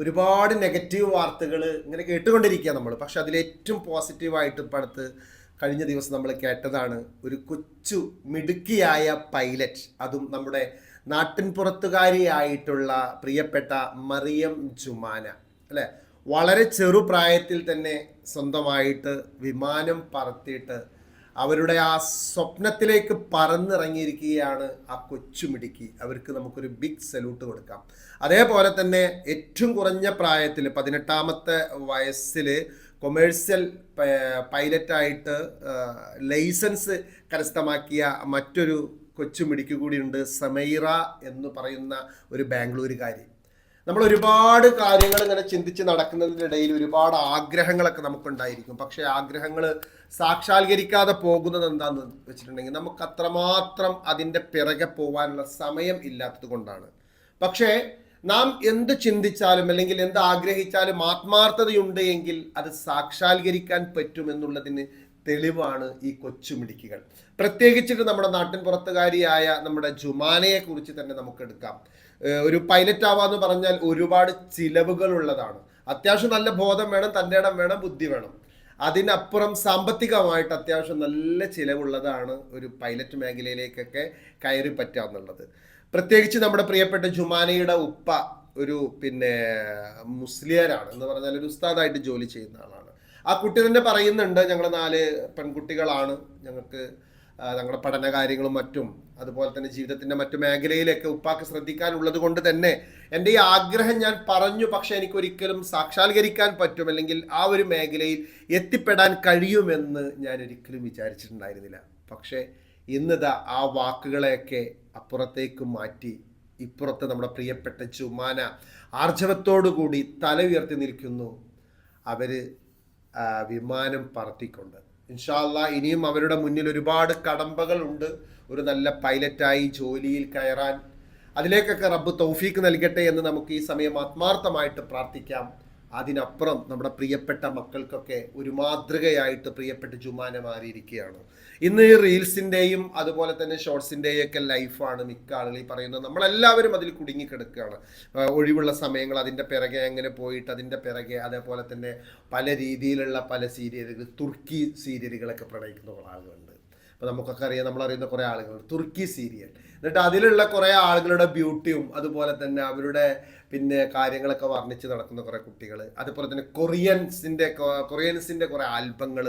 ഒരുപാട് നെഗറ്റീവ് വാർത്തകൾ ഇങ്ങനെ കേട്ടുകൊണ്ടിരിക്കുക നമ്മൾ പക്ഷെ അതിലേറ്റവും പോസിറ്റീവായിട്ട് ഇപ്പം അടുത്ത് കഴിഞ്ഞ ദിവസം നമ്മൾ കേട്ടതാണ് ഒരു കൊച്ചു മിടുക്കിയായ പൈലറ്റ് അതും നമ്മുടെ നാട്ടിൻപുറത്തുകാരിയായിട്ടുള്ള പ്രിയപ്പെട്ട മറിയം ജുമാന. അല്ലേ? വളരെ ചെറുപ്രായത്തിൽ തന്നെ സ്വന്തമായിട്ട് വിമാനം പറത്തിയിട്ട് അവരുടെ ആ സ്വപ്നത്തിലേക്ക് പറന്നിറങ്ങിയിരിക്കുകയാണ് ആ കൊച്ചുമിടുക്കി. അവർക്ക് നമുക്കൊരു ബിഗ് സല്യൂട്ട് കൊടുക്കാം. അതേപോലെ തന്നെ ഏറ്റവും കുറഞ്ഞ പ്രായത്തിൽ പതിനെട്ടാമത്തെ വയസ്സിൽ കൊമേഴ്സ്യൽ പൈലറ്റായിട്ട് ലൈസൻസ് കരസ്ഥമാക്കിയ മറ്റൊരു കൊച്ചുമിടുക്കി കൂടിയുണ്ട് സമൈറ എന്ന് പറയുന്ന ഒരു ബാംഗ്ലൂരുകാരി. നമ്മൾ ഒരുപാട് കാര്യങ്ങൾ ഇങ്ങനെ ചിന്തിച്ച് നടക്കുന്നതിനിടയിൽ ഒരുപാട് ആഗ്രഹങ്ങളൊക്കെ നമുക്കുണ്ടായിരിക്കും. പക്ഷേ ആഗ്രഹങ്ങൾ സാക്ഷാത്കരിക്കാതെ പോകുന്നത് എന്താന്ന് വെച്ചിട്ടുണ്ടെങ്കിൽ നമുക്ക് അത്രമാത്രം അതിന്റെ പിറകെ പോകാനുള്ള സമയം ഇല്ലാത്തത് കൊണ്ടാണ്. പക്ഷേ നാം എന്ത് ചിന്തിച്ചാലും അല്ലെങ്കിൽ എന്ത് ആഗ്രഹിച്ചാലും ആത്മാർത്ഥതയുണ്ട് എങ്കിൽ അത് സാക്ഷാത്കരിക്കാൻ പറ്റുമെന്നുള്ളതിന് തെളിവാണ് ഈ കൊച്ചുമിടുക്കികൾ. പ്രത്യേകിച്ചിട്ട് നമ്മുടെ നാട്ടിൻ പുറത്തുകാരിയായ നമ്മുടെ ജുമാനയെ കുറിച്ച് തന്നെ നമുക്ക് എടുക്കാം. ഒരു പൈലറ്റ് ആവാന്ന് പറഞ്ഞാൽ ഒരുപാട് ചിലവുകൾ ഉള്ളതാണ് അത്യാവശ്യം നല്ല ബോധം വേണം തന്റെ ഇടം വേണം ബുദ്ധി വേണം. അതിനപ്പുറം സാമ്പത്തികമായിട്ട് അത്യാവശ്യം നല്ല ചിലവുള്ളതാണ് ഒരു പൈലറ്റ് മേഖലയിലേക്കൊക്കെ കയറി പറ്റാന്നുള്ളത് പ്രത്യേകിച്ച് നമ്മുടെ പ്രിയപ്പെട്ട ജുമാനയുടെ ഉപ്പ ഒരു പിന്നെ മുസ്ലിയരാണ്. എന്ന് പറഞ്ഞാൽ ഒരു ഉസ്താദായിട്ട് ജോലി ചെയ്യുന്ന ആളാണ്. ആ കുട്ടി തന്നെ പറയുന്നുണ്ട് ഞങ്ങൾ നാല് പെൺകുട്ടികളാണ് ഞങ്ങൾക്ക് ആ, ഞങ്ങളുടെ പഠന കാര്യങ്ങളും മറ്റും അതുപോലെ തന്നെ ജീവിതത്തിന്റെ മറ്റു മേഖലയിലൊക്കെ ഉപ്പാക്ക് ശ്രദ്ധിക്കാനുള്ളത് കൊണ്ട് തന്നെ എന്റെ ഈ ആഗ്രഹം ഞാൻ പറഞ്ഞു പക്ഷേ എനിക്കൊരിക്കലും സാക്ഷാത്കരിക്കാൻ പറ്റും അല്ലെങ്കിൽ ആ ഒരു മേഖലയിൽ എത്തിപ്പെടാൻ കഴിയുമെന്ന് ഞാൻ ഒരിക്കലും വിചാരിച്ചിട്ടുണ്ടായിരുന്നില്ല. പക്ഷേ ഇന്നിതാ ആ വാക്കുകളെയൊക്കെ അപ്പുറത്തേക്ക് മാറ്റി ഇപ്പുറത്ത് നമ്മുടെ പ്രിയപ്പെട്ട ചുമാന ആർജവത്തോടു കൂടി തല ഉയർത്തി നിൽക്കുന്നു. അവർ വിമാനം പറത്തിക്കൊണ്ട് ഇൻഷാല്ല ഇനിയും അവരുടെ മുന്നിൽ ഒരുപാട് കടമ്പകളുണ്ട് ഒരു നല്ല പൈലറ്റായി ജോലിയിൽ കയറാൻ. അതിലേക്കൊക്കെ റബ്ബ് തൗഫീക്ക് നൽകട്ടെ എന്ന് നമുക്ക് ഈ സമയം ആത്മാർത്ഥമായിട്ട് പ്രാർത്ഥിക്കാം. അതിനപ്പുറം നമ്മുടെ പ്രിയപ്പെട്ട മക്കൾക്കൊക്കെ ഒരു മാതൃകയായിട്ട് പ്രിയപ്പെട്ട ജുമാനെ മാറിയിരിക്കുകയാണ് ഇന്ന് ഈ റീൽസിന്റെയും അതുപോലെ തന്നെ ഷോർട്സിന്റെയും ഒക്കെ ലൈഫാണ് മിക്ക ആളുകൾ ഈ പറയുന്നത്. നമ്മളെല്ലാവരും അതിൽ കുടുങ്ങിക്കിടക്കുകയാണ്. ഒഴിവുള്ള സമയങ്ങൾ അതിന്റെ പിറകെ അങ്ങനെ പോയിട്ട് അതിന്റെ പിറകെ അതേപോലെ തന്നെ പല രീതിയിലുള്ള പല സീരിയലുകൾ തുർക്കി സീരിയലുകളൊക്കെ പ്രണയിക്കുന്ന ആളുകളുണ്ട് നമുക്കൊക്കെ അറിയാം നമ്മൾ അറിയുന്ന കുറേ ആളുകൾ തുർക്കി സീരിയൽ. എന്നിട്ട് അതിലുള്ള കുറേ ആളുകളുടെ ബ്യൂട്ടിയും അതുപോലെ തന്നെ അവരുടെ പിന്നെ കാര്യങ്ങളൊക്കെ വർണിച്ച് നടക്കുന്ന കുറേ കുട്ടികൾ അതുപോലെ തന്നെ കൊറിയൻസിന്റെ കൊറിയൻസിന്റെ കുറേ ആൽബങ്ങൾ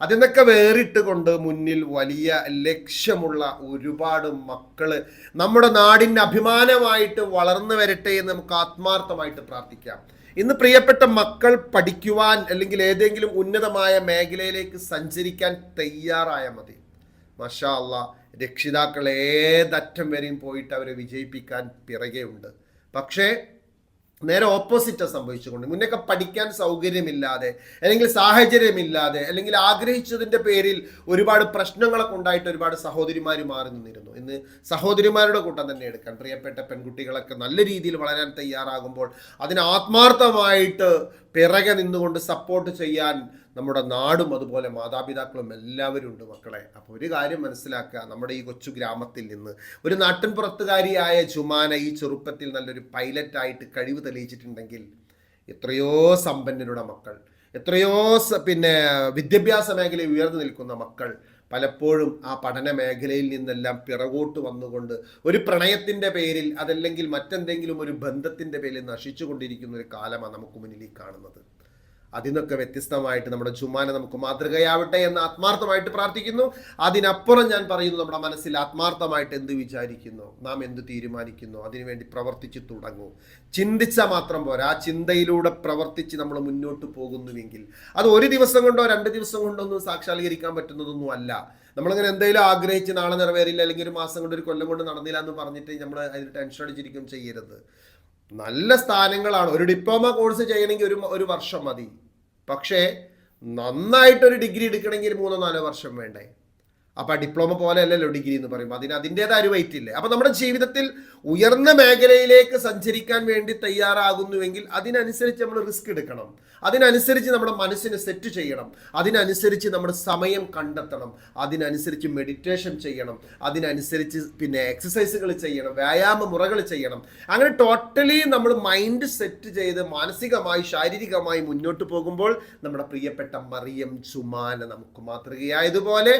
അതിൽ നിന്നൊക്കെ വേറിട്ട് കൊണ്ട് മുന്നിൽ വലിയ ലക്ഷ്യമുള്ള ഒരുപാട് മക്കൾ നമ്മുടെ നാടിന്റെ അഭിമാനമായിട്ട് വളർന്നു വരട്ടെ എന്ന് നമുക്ക് ആത്മാർത്ഥമായിട്ട് പ്രാർത്ഥിക്കാം. ഇന്ന് പ്രിയപ്പെട്ട മക്കൾ പഠിക്കുവാൻ അല്ലെങ്കിൽ ഏതെങ്കിലും ഉന്നതമായ മേഖലയിലേക്ക് സഞ്ചരിക്കാൻ തയ്യാറായ മതി. മഷാ അല്ല രക്ഷിതാക്കൾ ഏതറ്റം വരെയും പോയിട്ട് അവരെ വിജയിപ്പിക്കാൻ പിറകെയുണ്ട് പക്ഷേ നേരെ ഓപ്പോസിറ്റാണ് സംഭവിച്ചുകൊണ്ട് മുന്നൊക്കെ പഠിക്കാൻ സൗകര്യമില്ലാതെ അല്ലെങ്കിൽ സാഹചര്യമില്ലാതെ അല്ലെങ്കിൽ ആഗ്രഹിച്ചതിന്റെ പേരിൽ ഒരുപാട് പ്രശ്നങ്ങളൊക്കെ ഉണ്ടായിട്ട് ഒരുപാട് സഹോദരിമാർ മാറി നിന്നിരുന്നു. ഇന്ന് സഹോദരിമാരുടെ കൂട്ടം തന്നെ എടുക്കാൻ പ്രിയപ്പെട്ട പെൺകുട്ടികളൊക്കെ നല്ല രീതിയിൽ വളരാൻ തയ്യാറാകുമ്പോൾ അതിന് ആത്മാർത്ഥമായിട്ട് പിറകെ നിന്നുകൊണ്ട് സപ്പോർട്ട് ചെയ്യാൻ നമ്മുടെ നാടും അതുപോലെ മാതാപിതാക്കളും എല്ലാവരും ഉണ്ട് മക്കളെ. അപ്പോൾ ഒരു കാര്യം മനസ്സിലാക്കുക നമ്മുടെ ഈ കൊച്ചു ഗ്രാമത്തിൽ നിന്ന് ഒരു നാട്ടിൻപുറത്തുകാരിയായ ജുമാന ഈ ചെറുപ്പത്തിൽ നല്ലൊരു പൈലറ്റായിട്ട് കഴിവ് തെളിയിച്ചിട്ടുണ്ടെങ്കിൽ എത്രയോ സമ്പന്നരുടെ മക്കൾ എത്രയോ പിന്നെ വിദ്യാഭ്യാസ മേഖലയിൽ ഉയർന്നു നിൽക്കുന്ന മക്കൾ പലപ്പോഴും ആ പഠന മേഖലയിൽ നിന്നെല്ലാം പിറകോട്ട് വന്നുകൊണ്ട് ഒരു പ്രണയത്തിന്റെ പേരിൽ അതല്ലെങ്കിൽ മറ്റെന്തെങ്കിലും ഒരു ബന്ധത്തിന്റെ പേരിൽ നശിച്ചു കൊണ്ടിരിക്കുന്ന ഒരു കാലമാണ് നമുക്ക് മുന്നിൽ കാണുന്നത്. അതിൽ നിന്നൊക്കെ വ്യത്യസ്തമായിട്ട് നമ്മുടെ ചുമ്മാനെ നമുക്ക് മാതൃകയാവട്ടെ എന്ന് ആത്മാർത്ഥമായിട്ട് പ്രാർത്ഥിക്കുന്നു. അതിനപ്പുറം ഞാൻ പറയുന്നു നമ്മുടെ മനസ്സിൽ ആത്മാർത്ഥമായിട്ട് എന്ത് വിചാരിക്കുന്നു? നാം എന്ത് തീരുമാനിക്കുന്നു? അതിനുവേണ്ടി പ്രവർത്തിച്ച് തുടങ്ങൂ. ചിന്തിച്ചാൽ മാത്രം പോരാ. ആ ചിന്തയിലൂടെ പ്രവർത്തിച്ച് നമ്മൾ മുന്നോട്ട് പോകുന്നുവെങ്കിൽ അത് ഒരു ദിവസം കൊണ്ടോ രണ്ട് ദിവസം കൊണ്ടോ ഒന്നും സാക്ഷാത്കരിക്കാൻ പറ്റുന്നതൊന്നും അല്ല. നമ്മളിങ്ങനെ എന്തെങ്കിലും ആഗ്രഹിച്ച് നാളെ നിറവേറില്ല അല്ലെങ്കിൽ ഒരു മാസം കൊണ്ട് ഒരു കൊല്ലം കൊണ്ട് നടന്നില്ല എന്ന് പറഞ്ഞിട്ട് നമ്മൾ അതിന് ടെൻഷൻ അടിച്ചിരിക്കും ചെയ്യരുത്. നല്ല സ്ഥാനങ്ങളാണ്. ഒരു ഡിപ്ലോമ കോഴ്സ് ചെയ്യണമെങ്കിൽ ഒരു ഒരു വർഷം മതി. പക്ഷേ നന്നായിട്ടൊരു ഡിഗ്രി എടുക്കണമെങ്കിൽ മൂന്നോ നാലോ വർഷം വേണ്ടേ? അപ്പോൾ ഡിപ്ലോമ പോലെ അല്ലല്ലോ ഡിഗ്രി എന്ന് പറയുമ്പോൾ അതിന് അതിന്റെതായ ഒരു വെയിറ്റ് ഇല്ലേ? അപ്പോൾ നമ്മുടെ ജീവിതത്തിൽ ഉയർന്ന മേഖലയിലേക്ക് സഞ്ചരിക്കാൻ വേണ്ടി തയ്യാറാകുന്നുവെങ്കിൽ അതിനനുസരിച്ച് നമ്മൾ റിസ്ക് എടുക്കണം. അതിനനുസരിച്ച് നമ്മുടെ മനസ്സിനെ സെറ്റ് ചെയ്യണം. അതിനനുസരിച്ച് നമ്മുടെ സമയം കണ്ടെത്തണം. അതിനനുസരിച്ച് മെഡിറ്റേഷൻ ചെയ്യണം. അതിനനുസരിച്ച് പിന്നെ എക്സസൈസുകൾ ചെയ്യണം. വ്യായാമ മുറകൾ ചെയ്യണം. അങ്ങനെ ടോട്ടലി നമ്മൾ മൈൻഡ് സെറ്റ് ചെയ്ത് മാനസികമായി ശാരീരികമായി മുന്നോട്ട് പോകുമ്പോൾ നമ്മുടെ പ്രിയപ്പെട്ട മറിയം ചുമാന നമുക്ക് മാതൃകയായതുപോലെ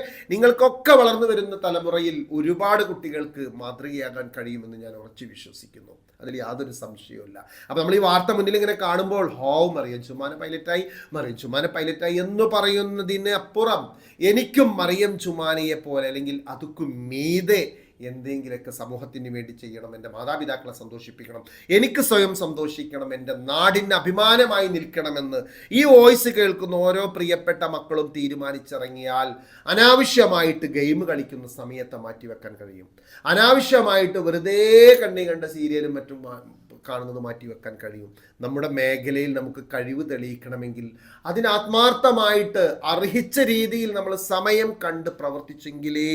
നിങ്ങൾക്കൊക്കെ വളർന്നു വരുന്ന തലമുറയിൽ ഒരുപാട് കുട്ടികൾക്ക് മാതൃകയാകാൻ കഴിയുമെന്ന് ഞാൻ ഉറച്ചു വിശ്വസിക്കുന്നു. അതിൽ യാതൊരു സംശയവുമില്ല അപ്പോൾ നമ്മൾ ഈ വാർത്ത മുന്നിൽ ഇങ്ങനെ കാണുമ്പോൾ ഹോ മറിയം ചുമാന പൈലറ്റായി മറിയം ചുമാന പൈലറ്റായി എന്ന് പറയുന്നതിന് അപ്പുറം എനിക്കും മറിയം ചുമാനയെ പോലെ അല്ലെങ്കിൽ അതുക്കും മീതെ എന്തെങ്കിലുമൊക്കെ സമൂഹത്തിന് വേണ്ടി ചെയ്യണം എന്റെ മാതാപിതാക്കളെ സന്തോഷിപ്പിക്കണം എനിക്ക് സ്വയം സന്തോഷിക്കണം എന്റെ നാടിന് അഭിമാനമായി നിൽക്കണമെന്ന് ഈ വോയിസ് കേൾക്കുന്ന ഓരോ പ്രിയപ്പെട്ട മക്കളും തീരുമാനിച്ചിറങ്ങിയാൽ അനാവശ്യമായിട്ട് ഗെയിം കളിക്കുന്ന സമയത്തെ മാറ്റിവെക്കാൻ കഴിയും. അനാവശ്യമായിട്ട് വെറുതെ കണ്ണി കണ്ട സീരിയലും മറ്റും കാണുന്നത് മാറ്റിവെക്കാൻ കഴിയും. നമ്മുടെ മേഖലയിൽ നമുക്ക് കഴിവ് തെളിയിക്കണമെങ്കിൽ അതിന് ആത്മാർത്ഥമായിട്ട് അർഹിച്ച രീതിയിൽ നമ്മൾ സമയം കണ്ട് പ്രവർത്തിച്ചെങ്കിലേ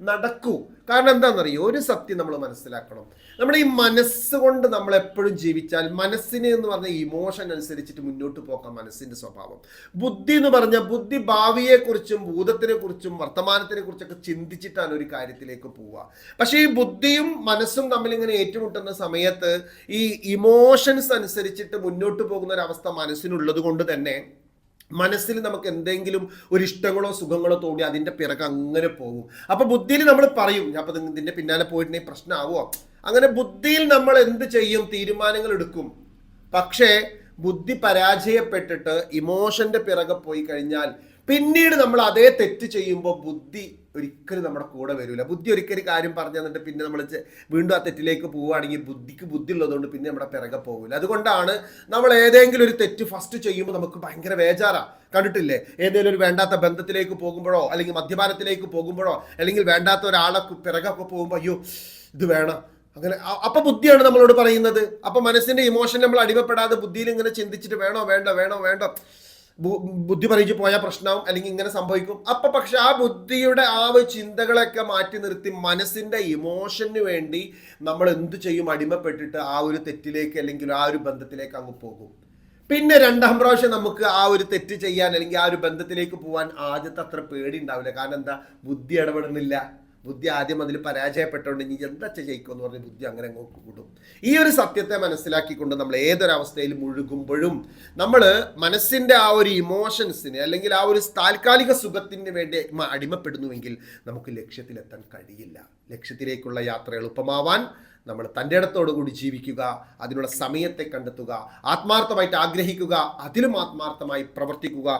നടക്കൂ. കാരണം എന്താണെന്നറിയോ? ഒരു സത്യം നമ്മൾ മനസ്സിലാക്കണം. നമ്മുടെ ഈ മനസ്സുകൊണ്ട് നമ്മൾ എപ്പോഴും ജീവിച്ചാൽ മനസ്സിന് എന്ന് പറഞ്ഞ ഇമോഷൻ അനുസരിച്ചിട്ട് മുന്നോട്ട് പോകാം മനസ്സിന്റെ സ്വഭാവം. ബുദ്ധി എന്ന് പറഞ്ഞാൽ ബുദ്ധി ഭാവിയെക്കുറിച്ചും ഭൂതത്തിനെ കുറിച്ചും വർത്തമാനത്തിനെ കുറിച്ചൊക്കെ ചിന്തിച്ചിട്ടാണ് ഒരു കാര്യത്തിലേക്ക് പോവുക. പക്ഷേ ഈ ബുദ്ധിയും മനസ്സും തമ്മിൽ ഇങ്ങനെ ഏറ്റുമുട്ടുന്ന സമയത്ത് ഈ ഇമോഷൻസ് അനുസരിച്ചിട്ട് മുന്നോട്ട് പോകുന്ന ഒരു അവസ്ഥ മനസ്സിനുള്ളത് കൊണ്ട് തന്നെ മനസ്സിൽ നമുക്ക് എന്തെങ്കിലും ഒരു ഇഷ്ടങ്ങളോ സുഖങ്ങളോ തോന്നി അതിന്റെ പിറകെ അങ്ങനെ പോകും. അപ്പൊ ബുദ്ധിയിൽ നമ്മൾ പറയും അപ്പൊ ഇതിന്റെ പിന്നാലെ പോയിട്ടുണ്ടെങ്കിൽ പ്രശ്നമാവോ അങ്ങനെ ബുദ്ധിയിൽ നമ്മൾ എന്ത് ചെയ്യും? തീരുമാനങ്ങൾ എടുക്കും. പക്ഷേ ബുദ്ധി പരാജയപ്പെട്ടിട്ട് ഇമോഷന്റെ പിറകെ പോയി കഴിഞ്ഞാൽ പിന്നീട് നമ്മൾ അതേ തെറ്റ് ചെയ്യുമ്പോൾ ബുദ്ധി ഒരിക്കലും നമ്മുടെ കൂടെ വരില്ല ബുദ്ധി ഒരിക്കലും കാര്യം പറഞ്ഞു തന്നിട്ട് പിന്നെ നമ്മൾ വീണ്ടും ആ തെറ്റിലേക്ക് പോവുകയാണെങ്കിൽ ബുദ്ധിക്ക് ബുദ്ധി ഉള്ളതുകൊണ്ട് പിന്നെ നമ്മുടെ പിറകെ പോകില്ല അതുകൊണ്ടാണ് നമ്മൾ ഏതെങ്കിലും ഒരു തെറ്റ് ഫസ്റ്റ് ചെയ്യുമ്പോൾ നമുക്ക് ഭയങ്കര വേജാറാണ് കണ്ടിട്ടില്ലേ? ഏതെങ്കിലും ഒരു വേണ്ടാത്ത ബന്ധത്തിലേക്ക് പോകുമ്പോഴോ അല്ലെങ്കിൽ മദ്യപാനത്തിലേക്ക് പോകുമ്പോഴോ അല്ലെങ്കിൽ വേണ്ടാത്ത ഒരാളെ പിറകൊക്കെ പോകുമ്പോൾ അയ്യോ ഇത് വേണം. അങ്ങനെ അപ്പൊ ബുദ്ധിയാണ് നമ്മളോട് പറയുന്നത്. അപ്പൊ മനസ്സിന്റെ ഇമോഷൻ നമ്മൾ അടിമപ്പെടാതെ ബുദ്ധിയിൽ ഇങ്ങനെ ചിന്തിച്ചിട്ട് വേണോ വേണ്ടോ വേണോ വേണ്ട? ബുദ്ധി പറയിച്ചു പോയാൽ പ്രശ്നമാവും അല്ലെങ്കിൽ ഇങ്ങനെ സംഭവിക്കും. അപ്പൊ പക്ഷെ ആ ബുദ്ധിയുടെ ആ ചിന്തകളൊക്കെ മാറ്റി നിർത്തി മനസ്സിന്റെ ഇമോഷന് വേണ്ടി നമ്മൾ എന്ത് ചെയ്യും? അടിമപ്പെട്ടിട്ട് ആ ഒരു തെറ്റിലേക്ക് അല്ലെങ്കിൽ ആ ഒരു ബന്ധത്തിലേക്ക് അങ്ങ് പോകും. പിന്നെ രണ്ടാം പ്രാവശ്യം നമുക്ക് ആ ഒരു തെറ്റ് ചെയ്യാൻ അല്ലെങ്കിൽ ആ ഒരു ബന്ധത്തിലേക്ക് പോകാൻ ആദ്യത്തെ അത്ര പേടി ഉണ്ടാവില്ല. കാരണം എന്താ? ബുദ്ധി ഇടപെടുന്നില്ല. ബുദ്ധി ആദ്യം അതിൽ പരാജയപ്പെട്ടുകൊണ്ട് ഇനി എന്താ എന്ന് പറഞ്ഞ് ബുദ്ധി അങ്ങനെ അങ്ങോട്ട് കൂടും. ഈ ഒരു സത്യത്തെ മനസ്സിലാക്കിക്കൊണ്ട് നമ്മൾ ഏതൊരവസ്ഥയിൽ മുഴുകുമ്പോഴും നമ്മൾ മനസ്സിന്റെ ആ ഒരു ഇമോഷൻസിന് അല്ലെങ്കിൽ ആ ഒരു താൽക്കാലിക സുഖത്തിന് വേണ്ടി അടിമപ്പെടുന്നുവെങ്കിൽ നമുക്ക് ലക്ഷ്യത്തിലെത്താൻ കഴിയില്ല. ലക്ഷ്യത്തിലേക്കുള്ള യാത്ര എളുപ്പമാവാൻ നമ്മൾ തന്റെ ഇടത്തോടുകൂടി ജീവിക്കുക അതിനുള്ള സമയത്തെ കണ്ടെത്തുക ആത്മാർത്ഥമായിട്ട് ആഗ്രഹിക്കുക അതിലും ആത്മാർത്ഥമായി പ്രവർത്തിക്കുക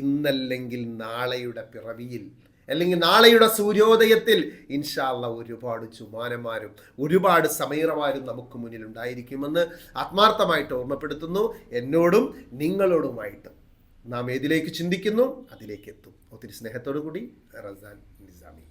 ഇന്നല്ലെങ്കിൽ നാളെയുടെ പിറവിയിൽ അല്ലെങ്കിൽ നാളെയുടെ സൂര്യോദയത്തിൽ ഇൻഷാല്ല ഒരുപാട് ചുമാനന്മാരും ഒരുപാട് സമീറമാരും നമുക്ക് മുന്നിൽ ഉണ്ടായിരിക്കുമെന്ന് ആത്മാർത്ഥമായിട്ട് ഓർമ്മപ്പെടുത്തുന്നു. എന്നോടും നിങ്ങളോടുമായിട്ട് നാം ഏതിലേക്ക് ചിന്തിക്കുന്നു? അതിലേക്ക് എത്തും. ഒത്തിരി സ്നേഹത്തോടു കൂടി റസാൻ നിസാമി.